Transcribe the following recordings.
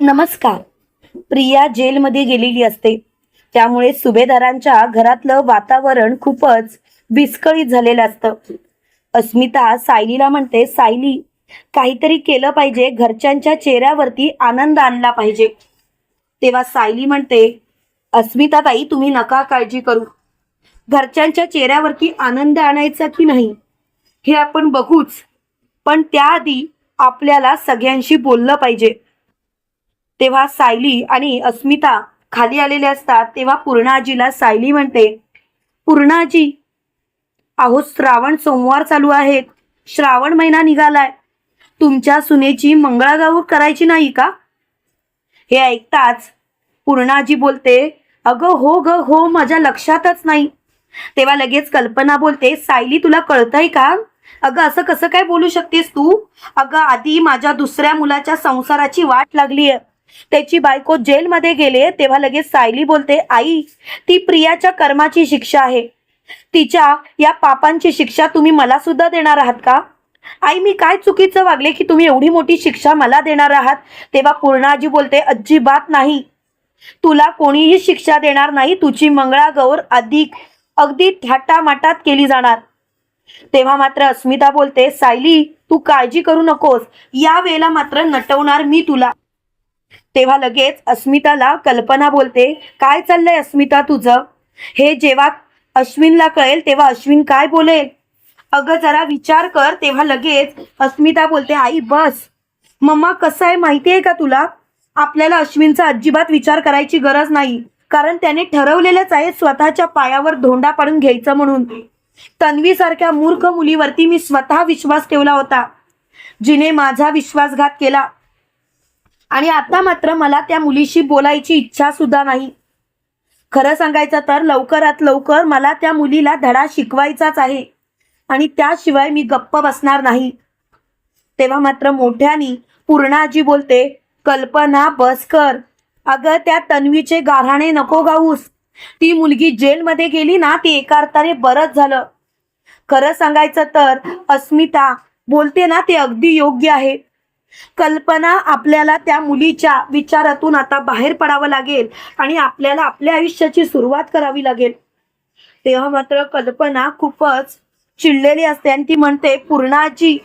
नमस्कार. प्रिया जेलमध्ये गेलेली असते. त्यामुळे सुभेदारांच्या घरातलं वातावरण खूपच विस्कळीत झालेलं असतं. अस्मिता सायलीला म्हणते सायली काहीतरी केलं पाहिजे. घरच्यांच्या चेहऱ्यावरती आनंद आणला पाहिजे. तेव्हा सायली म्हणते अस्मिता ताई तुम्ही नका काळजी करू. घरच्यांच्या चेहऱ्यावरती आनंद आणायचा की नाही हे आपण बघूच. पण त्याआधी आपल्याला सगळ्यांशी बोललं पाहिजे. तेव्हा सायली आणि अस्मिता खाली आलेले असतात. तेव्हा पूर्णाजीला सायली म्हणते पूर्णाजी अहो श्रावण सोमवार चालू आहेत श्रावण महिना निघालाय. तुमच्या सुनेची मंगळागौर करायची नाही का? हे ऐकताच पूर्णाजी बोलते अगं हो ग हो माझ्या लक्षातच नाही. तेव्हा लगेच कल्पना बोलते सायली तुला कळतंय का? अगं असं कसं काय बोलू शकतेस तू? अगं आधी माझ्या दुसऱ्या मुलाच्या संसाराची वाट लागली आहे त्याची बायको जेलमध्ये गेले तेव्हा लगेच सायली बोलते आई ती प्रियाच्या कर्माची शिक्षा आहे. तिच्या या पापांची शिक्षा तुम्ही मला सुद्धा देणार आहात का? आई मी काय चुकीचं वागले की तुम्ही एवढी मोठी शिक्षा मला देणार आहात? तेव्हा पूर्णाजी बोलते अजिबात नाही. तुला कोणीही शिक्षा देणार नाही तुझी मंगळागौर अधिक अगदी थाटामाटात केली जाणार. तेव्हा मात्र अस्मिता बोलते सायली तू काळजी करू नकोस. या वेळेला मात्र नटवणार मी तुला. तेव्हा लगेच अस्मिताला कल्पना बोलते काय चाललंय अस्मिता तुझं? हे जेव्हा अश्विनला कळेल तेव्हा अश्विन काय बोलेल? अगं जरा विचार कर तेव्हा लगेच अस्मिता बोलते आई बस. मम्मा कसं आहे? माहिती आहे का तुला? आपल्याला अश्विनचा अजिबात विचार करायची गरज नाही कारण त्याने ठरवलेलंच आहे स्वतःच्या पायावर धोंडा पाडून घ्यायचं म्हणून. तन्वी सारख्या मूर्ख मुलीवरती मी स्वतः विश्वास ठेवला होता. जिने माझा विश्वासघात केला आणि आता मात्र मला त्या मुलीशी बोलायची इच्छा सुद्धा नाही. खरं सांगायचं तर लवकरात लवकर मला त्या मुलीला धडा शिकवायचाच आहे. आणि त्याशिवाय मी गप्प बसणार नाही. तेव्हा मात्र मोठ्यानी पूर्णाजी बोलते कल्पना बस कर. अगं त्या तन्वीचे गाराणे नको गाऊस. ती मुलगी जेलमध्ये गेली ना ती एका अर्थाने बरंच झालं. खरं सांगायचं तर अस्मिता बोलते ना ते अगदी योग्य आहे. कल्पना आपल्याला त्या मुलीच्या विचारातून आता बाहेर पडावं लागेल आणि आपल्याला आपल्या आयुष्याची सुरुवात करावी लागेल. तेव्हा मात्र कल्पना खूपच चिडलेली असते आणि ती म्हणते पूर्णाजी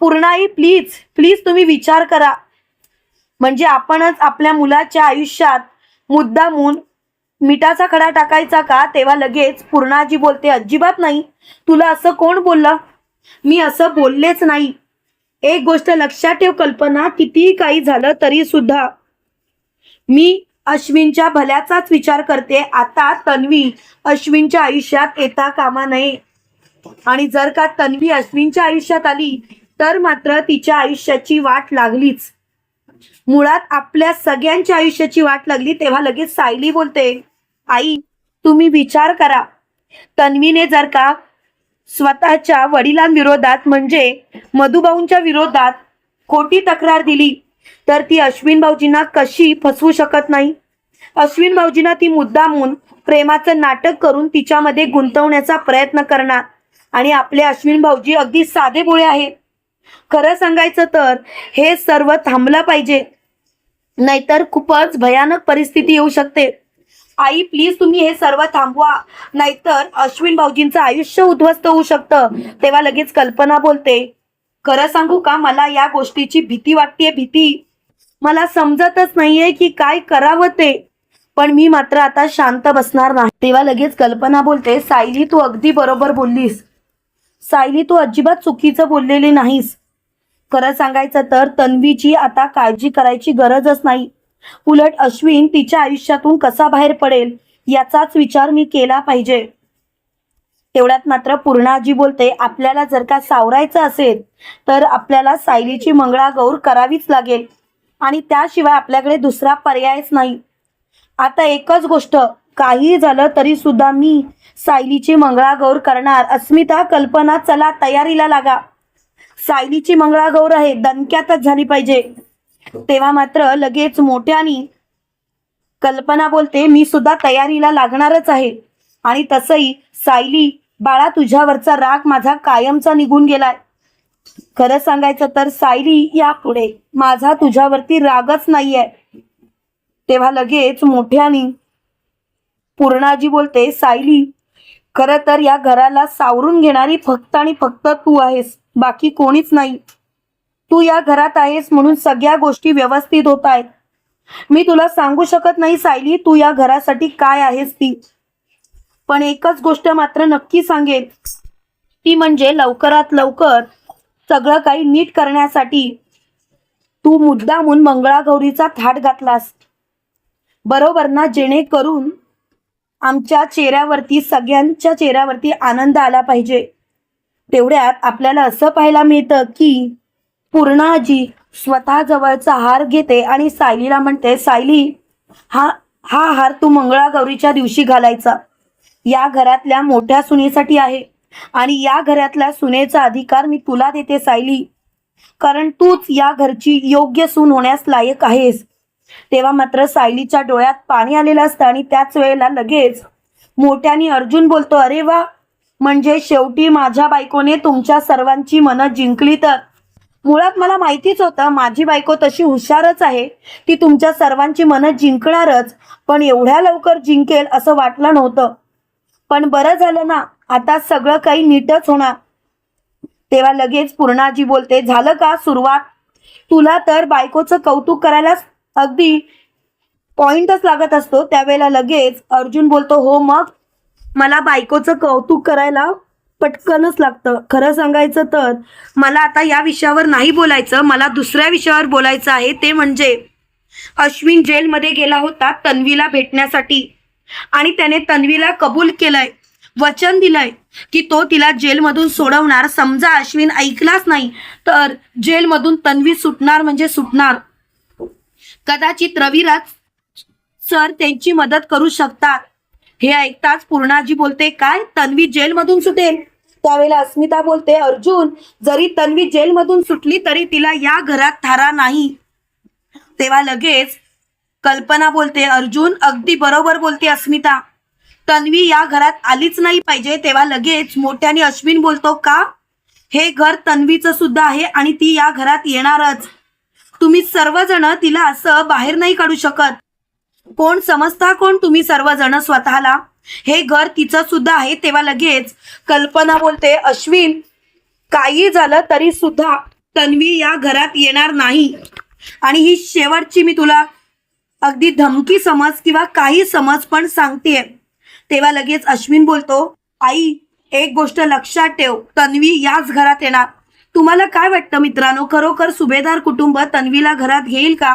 पूर्णाई प्लीज प्लीज तुम्ही विचार करा. म्हणजे आपणच आपल्या मुलाच्या आयुष्यात मुद्दामून मिठाचा खडा टाकायचा का? तेव्हा लगेच पूर्णाजी बोलते अजिबात नाही. तुला असं कोण बोललं? मी असं बोललेच नाही. एक गोष्ट लक्षात ठेव कल्पना कितीही काही झालं तरी सुद्धा. मी अश्विनच्या भल्याचाच विचार करते. आता तन्वी अश्विनच्या आयुष्यात येता कामा नये. आणि जर का तन्वी अश्विनच्या आयुष्यात आली तर मात्र तिच्या आयुष्याची वाट लागलीच. मुळात आपल्या सगळ्यांच्या आयुष्याची वाट लागली तेव्हा लगेच सायली बोलते आई तुम्ही विचार करा. तन्वीने जर का स्वतःच्या वडिलांविरोधात म्हणजे मधुभाऊंच्या विरोधात खोटी तक्रार दिली तर ती अश्विन भाऊजींना कशी फसवू शकत नाही? अश्विन भाऊजींना ती मुद्दामून प्रेमाचं नाटक करून तिच्यामध्ये गुंतवण्याचा प्रयत्न करणार आणि आपले अश्विन भाऊजी अगदी साधे बोळे आहेत. खरं सांगायचं तर हे सर्व थांबलं पाहिजे. नाहीतर खूपच भयानक परिस्थिती येऊ शकते. आई प्लीज तुम्ही हे सर्व थांबवा. नाहीतर अश्विन भाऊजींचं आयुष्य उद्ध्वस्त होऊ शकतं. तेव्हा लगेच कल्पना बोलते खरं सांगू का मला या गोष्टीची भीती वाटतेय भीती. मला समजतच नाहीये की काय करावं ते. पण मी मात्र आता शांत बसणार नाही. तेव्हा लगेच कल्पना बोलते सायली तू अगदी बरोबर बोललीस. सायली तू अजिबात चुकीचं बोललेली नाहीस. खरं सांगायचं तर तन्वीची आता काळजी करायची गरजच नाही. उलट अश्विन तिच्या आयुष्यातून कसा बाहेर पडेल याचाच विचार मी केला पाहिजे. तेवढ्यात मात्र पूर्णाजी बोलते आपल्याला जर का सावरायचं असेल तर आपल्याला सायलीची मंगळागौर करावीच लागेल. आणि त्याशिवाय आपल्याकडे दुसरा पर्यायच नाही. आता एकच गोष्ट काही झालं तरी सुद्धा मी सायलीची मंगळागौर करणार. अस्मिता कल्पना चला तयारीला लागा. सायलीची मंगळागौर आहे दणक्यातच झाली पाहिजे. तेव्हा मात्र लगेच मोठ्यानी कल्पना बोलते मी सुद्धा तयारीला लागणारच आहे. आणि तसंही सायली बाळा तुझ्यावरचा राग माझा कायमचा निघून गेलाय. खरं सांगायचं तर सायली यापुढे माझा तुझ्यावरती रागच नाहीये. तेव्हा लगेच मोठ्याने पूर्णाजी बोलते सायली खरं तर या घराला सावरून घेणारी फक्त आणि फक्त तू आहेस. बाकी कोणीच नाही. तू या घरात आहेस म्हणून सगळ्या गोष्टी व्यवस्थित होत आहेत. मी तुला सांगू शकत नाही सायली तू या घरासाठी काय आहेस ती. पण एकच गोष्ट मात्र नक्की सांगेल ती म्हणजे लवकरात लवकर सगळं काही नीट करण्यासाठी तू मुद्दामून मंगळागौरीचा थाट घातलास. बरोबर ना? जेणेकरून आमच्या चेहऱ्यावरती सगळ्यांच्या चेहऱ्यावरती आनंद आला पाहिजे. तेवढ्यात आपल्याला असं पाहायला मिळतं की पूर्णाजी स्वतः जवळचा हार घेते आणि सायलीला म्हणते सायली हा हा हार तू मंगळागौरीच्या दिवशी घालायचा. या घरातल्या मोठ्या सुनेसाठी आहे आणि या घरातल्या सुनेचा अधिकार मी तुला देते सायली. कारण तूच या घरची योग्य सून होण्यास लायक आहेस. तेव्हा मात्र सायलीच्या डोळ्यात पाणी आलेलं असतं आणि त्याच वेळेला लगेच मोठ्याने अर्जुन बोलतो अरे वा! म्हणजे शेवटी माझ्या बायकोने तुमच्या सर्वांची मनं जिंकली तर मुळात मला माहितीच होतं माझी बायको तशी हुशारच आहे. ती तुमच्या सर्वांची मनं जिंकणारच पण एवढ्या लवकर जिंकेल असं वाटलं नव्हतं. पण बरं झालं ना आता सगळं काही नीटच होणार. तेव्हा लगेच पूर्णाजी बोलते झालं का सुरुवात? तुला तर बायकोचं कौतुक करायला अगदी पॉइंटच लागत असतो. त्यावेळेला लगेच अर्जुन बोलतो हो मग मला बायकोचं कौतुक करायला पटकनच लागतं. खरं सांगायचं तर मला आता या विषयावर नाही बोलायचं मला दुसऱ्या विषयावर बोलायचं आहे ते म्हणजे अश्विन जेलमध्ये गेला होता तन्वीला भेटण्यासाठी. आणि त्याने तन्वीला कबूल केलंय वचन दिलंय की तो तिला जेलमधून सोडवणार. समजा अश्विन ऐकलाच नाही तर जेलमधून तन्वी सुटणार म्हणजे सुटणार. कदाचित रविराज सर त्यांची मदत करू शकतात. हे ऐकताच पूर्णाजी बोलते काय? तन्वी जेलमधून सुटेल. त्यावेळेला अस्मिता बोलते अर्जुन जरी तन्वी जेलमधून सुटली तरी तिला या घरात थारा नाही. तेव्हा लगेच कल्पना बोलते अर्जुन अगदी बरोबर बोलते अस्मिता. तन्वी या घरात आलीच नाही पाहिजे. तेव्हा लगेच मोठ्याने अश्विन बोलतो का? हे घर तन्वीचं सुद्धा आहे आणि ती या घरात येणारच. तुम्ही सर्वजण तिला असं बाहेर नाही काढू शकत. कोण समजता कोण तुम्ही सर्वजण स्वतःला? हे घर तिचं सुद्धा आहे तेव्हा लगेच कल्पना बोलते अश्विन काही झालं तरी सुद्धा तन्वी या घरात येणार नाही. आणि ही शेवटची मी तुला अगदी धमकी समज किंवा काही समज पण सांगतेय. तेव्हा लगेच अश्विन बोलतो आई एक गोष्ट लक्षात ठेव तन्वी याच घरात येणार. तुम्हाला काय वाटतं मित्रांनो? खरोखर सुभेदार कुटुंब तन्वीला घरात घेईल का?